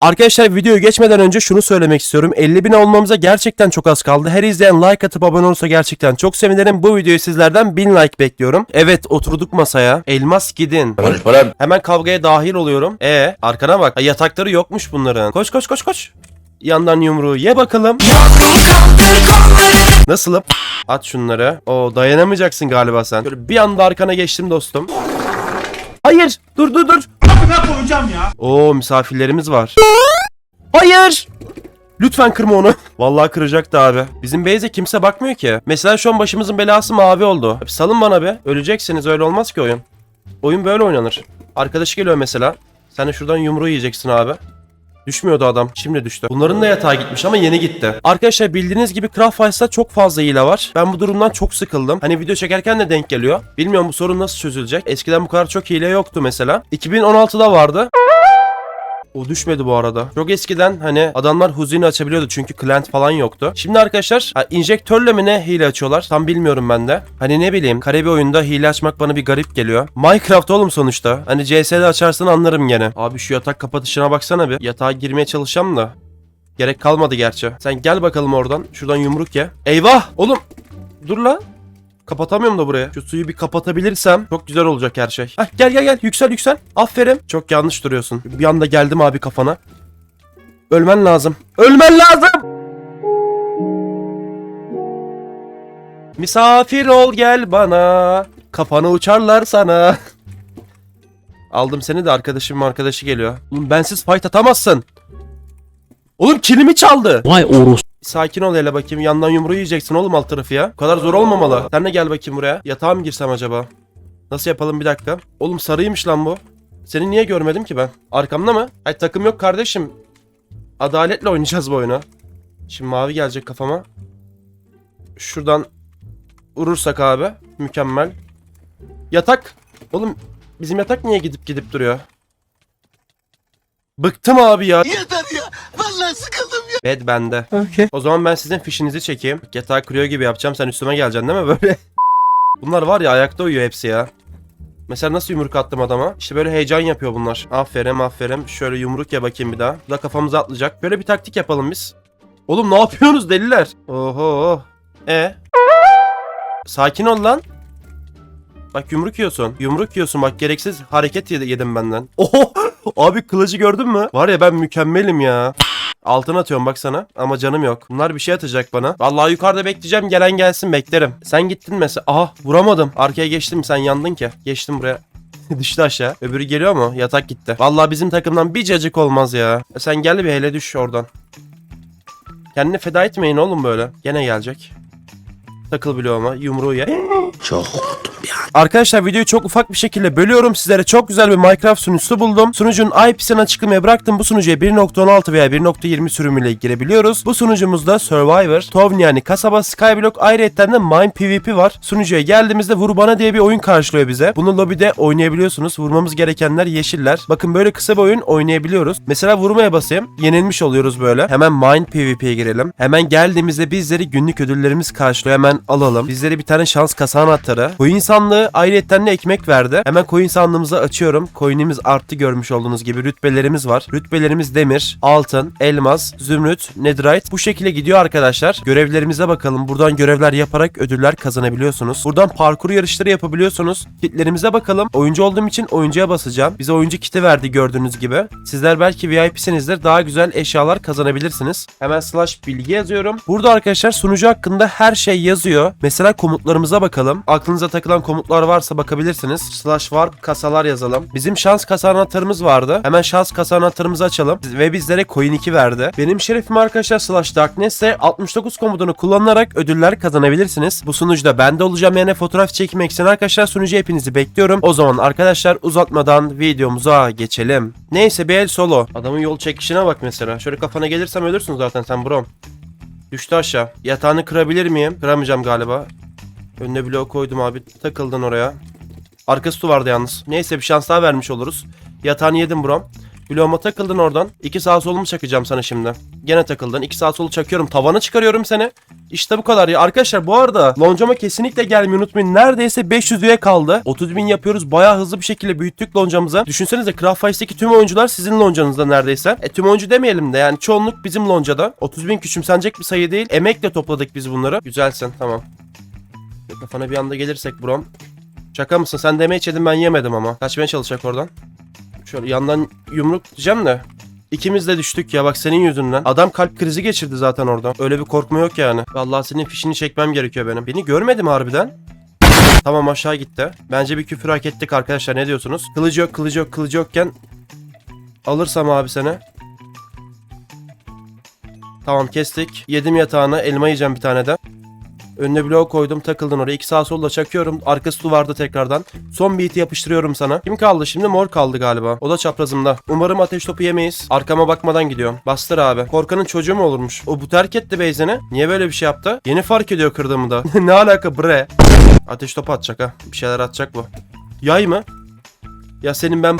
Arkadaşlar videoyu geçmeden önce şunu söylemek istiyorum. 50 bin olmamıza gerçekten çok az kaldı. Her izleyen like atıp abone olursa gerçekten çok sevinirim. Bu videoyu sizlerden 1000 like bekliyorum. Evet oturduk masaya. Elmas gidin. Konuşma lan. Hemen kavgaya dahil oluyorum. E arkana bak. Ha, yatakları yokmuş bunların. Koş koş koş koş. Yandan yumruğu ye bakalım. Nasılım? At şunları. O dayanamayacaksın galiba sen. Şöyle bir anda arkana geçtim dostum. Hayır. Dur dur dur. Ne koyacağım ya? Oo misafirlerimiz var. Hayır. Lütfen kırma onu. Vallahi kıracaktı abi. Bizim Beyze kimse bakmıyor ki. Mesela şu an başımızın belası mavi oldu. Abi salın bana be. Öleceksiniz öyle olmaz ki oyun. Oyun böyle oynanır. Arkadaşı geliyor mesela. Sen de şuradan yumruğu yiyeceksin abi. Düşmüyordu adam. Şimdi düştü. Bunların da yatağa gitmiş ama yeni gitti. Arkadaşlar bildiğiniz gibi Craft çok fazla hile var. Ben bu durumdan çok sıkıldım. Hani video çekerken de denk geliyor. Bilmiyorum bu sorun nasıl çözülecek. Eskiden bu kadar çok hile yoktu mesela. 2016'da vardı. O düşmedi bu arada. Çok eskiden hani adamlar huzini açabiliyordu çünkü client falan yoktu. Şimdi arkadaşlar ha, injektörle mi ne hile açıyorlar tam bilmiyorum ben de. Hani ne bileyim kare bir oyunda hile açmak bana bir garip geliyor. Minecraft oğlum sonuçta. Hani CS'de açarsan anlarım gene. Abi şu yatak kapatışına baksana bir. Yatağa girmeye çalışacağım da. Gerek kalmadı gerçi. Sen gel bakalım oradan. Şuradan yumruk ye. Eyvah! Oğlum! Dur lan. Kapatamıyorum da buraya. Şu suyu bir kapatabilirsem çok güzel olacak her şey. Heh, gel gel gel yüksel yüksel. Aferin. Çok yanlış duruyorsun. Bir anda geldim abi kafana. Ölmen lazım. Ölmen lazım. Misafir ol gel bana. Kafanı uçarlar sana. Aldım seni de arkadaşım arkadaşı geliyor. Oğlum bensiz fight atamazsın. Oğlum kilimi çaldı. Vay orus. Sakin ol hele bakayım. Yandan yumruğu yiyeceksin oğlum alt tarafı ya. Bu kadar zor olmamalı. Sen de gel bakayım buraya. Yatağa mı girsem acaba? Nasıl yapalım bir dakika. Oğlum sarıymış lan bu. Seni niye görmedim ki ben? Arkamda mı? Ay takım yok kardeşim. Adaletle oynayacağız bu oyunu. Şimdi mavi gelecek kafama. Şuradan vurursak abi. Mükemmel. Yatak. Oğlum bizim yatak niye gidip gidip duruyor? Bıktım abi ya. Yeter ya. Vallahi sıkıldım. Bed bende. Okay. O zaman ben sizin fişinizi çekeyim. Yatağı kırıyor gibi yapacağım. Sen üstüme geleceksin değil mi böyle? bunlar var ya ayakta uyuyor hepsi ya. Mesela nasıl yumruk attım adama? İşte böyle heyecan yapıyor bunlar. Aferin aferin. Şöyle yumruk ya bakayım bir daha. Bu da kafamıza atlayacak. Böyle bir taktik yapalım biz. Oğlum ne yapıyorsunuz deliler? Oho. E. Sakin ol lan. Bak yumruk yiyorsun. Yumruk yiyorsun bak gereksiz hareket yedi- yedim benden. Oho. Abi kılıcı gördün mü? Var ya ben mükemmelim ya. Altın atıyorum baksana ama canım yok. Bunlar bir şey atacak bana. Vallahi yukarıda bekleyeceğim gelen gelsin beklerim. Sen gittin mesela. Aha vuramadım. Arkaya geçtim sen yandın ki. Geçtim buraya. Düştü aşağı. Öbürü geliyor mu? Yatak gitti. Vallahi bizim takımdan bir cacık olmaz ya. E Sen gel bir hele düş oradan. Kendini feda etmeyin oğlum böyle. Gene gelecek. Takıl bloğuma yumruğu ye. Çok Arkadaşlar videoyu çok ufak bir şekilde bölüyorum. Sizlere çok güzel bir Minecraft sunucusu buldum. Sunucunun IP'sini açıklamaya bıraktım. Bu sunucuya 1.16 veya 1.20 sürümüyle girebiliyoruz. Bu sunucumuzda Survivor, Tovn yani kasaba, Skyblock ayrıyetten de Mine PvP var. Sunucuya geldiğimizde Vur Bana diye bir oyun karşılıyor bize. Bunu lobide oynayabiliyorsunuz. Vurmamız gerekenler yeşiller. Bakın böyle kısa bir oyun oynayabiliyoruz. Mesela vurmaya basayım. Yenilmiş oluyoruz böyle. Hemen Mine PvP'ye girelim. Hemen geldiğimizde bizleri günlük ödüllerimiz karşılıyor. Hemen alalım. Bizlere bir tane şans kasa anahtarı. Koyun sandığı ayrıyetten de ekmek verdi. Hemen koyun sandığımızı açıyorum. Coin'imiz arttı görmüş olduğunuz gibi. Rütbelerimiz var. Rütbelerimiz demir, altın, elmas, zümrüt, netherite. Bu şekilde gidiyor arkadaşlar. Görevlerimize bakalım. Buradan görevler yaparak ödüller kazanabiliyorsunuz. Buradan parkur yarışları yapabiliyorsunuz. Kitlerimize bakalım. Oyuncu olduğum için oyuncuya basacağım. Bize oyuncu kiti verdi gördüğünüz gibi. Sizler belki VIP'sinizdir. Daha güzel eşyalar kazanabilirsiniz. Hemen slash bilgi yazıyorum. Burada arkadaşlar sunucu hakkında her şey yazıyor. Mesela komutlarımıza bakalım. Aklınıza takılan komutlar varsa bakabilirsiniz. Slash var kasalar yazalım. Bizim şans kasa anahtarımız vardı. Hemen şans kasa anahtarımızı açalım. Ve bizlere coin 2 verdi. Benim şerefim arkadaşlar slash darkness ise 69 komutunu kullanarak ödüller kazanabilirsiniz. Bu sunucuda ben de olacağım yani fotoğraf çekmek için arkadaşlar sunucu hepinizi bekliyorum. O zaman arkadaşlar uzatmadan videomuza geçelim. Neyse bir el solo. Adamın yol çekişine bak mesela. Şöyle kafana gelirsem ölürsün zaten sen brom. Düştü aşağı. Yatağını kırabilir miyim? Kıramayacağım galiba. Önüne blok koydum abi. Takıldın oraya. Arkası su vardı yalnız. Neyse bir şans daha vermiş oluruz. Yatağını yedim brom. Bloğuma takıldın oradan. İki sağ solumu çakacağım sana şimdi. Gene takıldın. İki sağ solu çakıyorum. Tavanı çıkarıyorum seni. İşte bu kadar ya. Arkadaşlar bu arada loncama kesinlikle gelmeyi unutmayın. Neredeyse 500 üye kaldı. 30 bin yapıyoruz. Bayağı hızlı bir şekilde büyüttük loncamızı. Düşünsenize Craft Fires'teki tüm oyuncular sizin loncanızda neredeyse. E tüm oyuncu demeyelim de yani çoğunluk bizim loncada. 30 bin küçümsenecek bir sayı değil. Emekle topladık biz bunları. Güzelsin tamam. Kafana bir anda gelirsek brom. Şaka mısın? Sen deme içedin ben yemedim ama. Kaçmaya çalışacak oradan. Şöyle yandan yumruk diyeceğim de. İkimiz de düştük ya bak senin yüzünden. Adam kalp krizi geçirdi zaten orada. Öyle bir korkma yok yani. Vallahi senin fişini çekmem gerekiyor benim. Beni görmedi mi harbiden? Tamam aşağı gitti. Bence bir küfür hak ettik arkadaşlar ne diyorsunuz? Kılıcı yok kılıcı yok kılıcı yokken alırsam abi seni. Tamam kestik. Yedim yatağını elma yiyeceğim bir tane de. Önüne blok koydum takıldın oraya. İki sağ solla çakıyorum. Arkası duvarda tekrardan. Son beat'i yapıştırıyorum sana. Kim kaldı şimdi? Mor kaldı galiba. O da çaprazımda. Umarım ateş topu yemeyiz. Arkama bakmadan gidiyorum. Bastır abi. Korkanın çocuğu mu olurmuş? O bu terk etti Beyzen'i. Niye böyle bir şey yaptı? Yeni fark ediyor kırdığımı da. ne alaka bre? Ateş topu atacak ha. Bir şeyler atacak bu. Yay mı? Ya senin ben...